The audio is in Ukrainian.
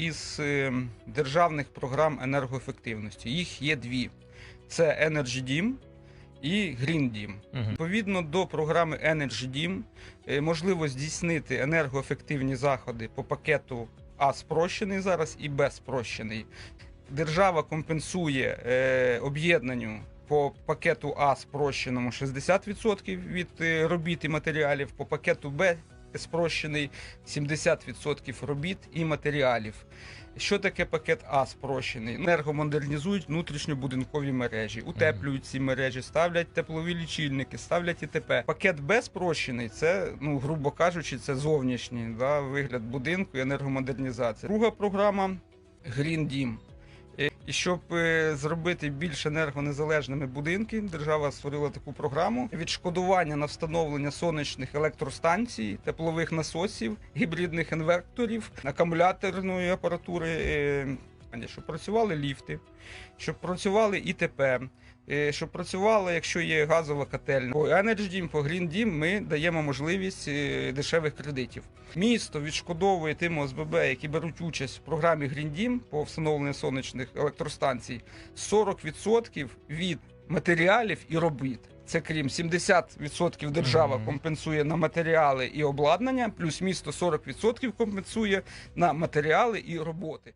із е, державних програм енергоефективності. Їх є дві: це Energy Dім і Green Dім. Мгм. Відповідно до програми Energy Dім е, можливо здійснити енергоефективні заходи по пакету А спрощений зараз і Б спрощений. Держава компенсує е, об'єднанню по пакету А спрощеному 60% від е, робіт і матеріалів, по пакету Б спрощений 70% робіт і матеріалів. Що таке пакет А спрощений? Енергомодернізують внутрішньобудинкові мережі, утеплюють ці мережі, ставлять теплові лічильники, ставлять ІТП. Пакет Б спрощений це, ну грубо кажучи, це зовнішній да, вигляд будинку і енергомодернізація. Друга програма Green Dім. Е, І щоб е, зробити більш енергонезалежними будинки, держава створила таку програму відшкодування на встановлення сонячних електростанцій, теплових насосів, гібридних інверторів, акумуляторної апаратури, е, щоб працювали ліфти, щоб працювали ІТП, е, щоб працювала, якщо є газова котельня. По Energy Dім, по Green Dім ми даємо можливість е, дешевих кредитів. Місто відшкодовує тим ОСББ, які беруть участь в програмі Green Dім по встановленню сонячних електростанцій, 40% від матеріалів і робіт. Це крім 70% держава компенсує на матеріали і обладнання, плюс місто 40% компенсує на матеріали і роботи.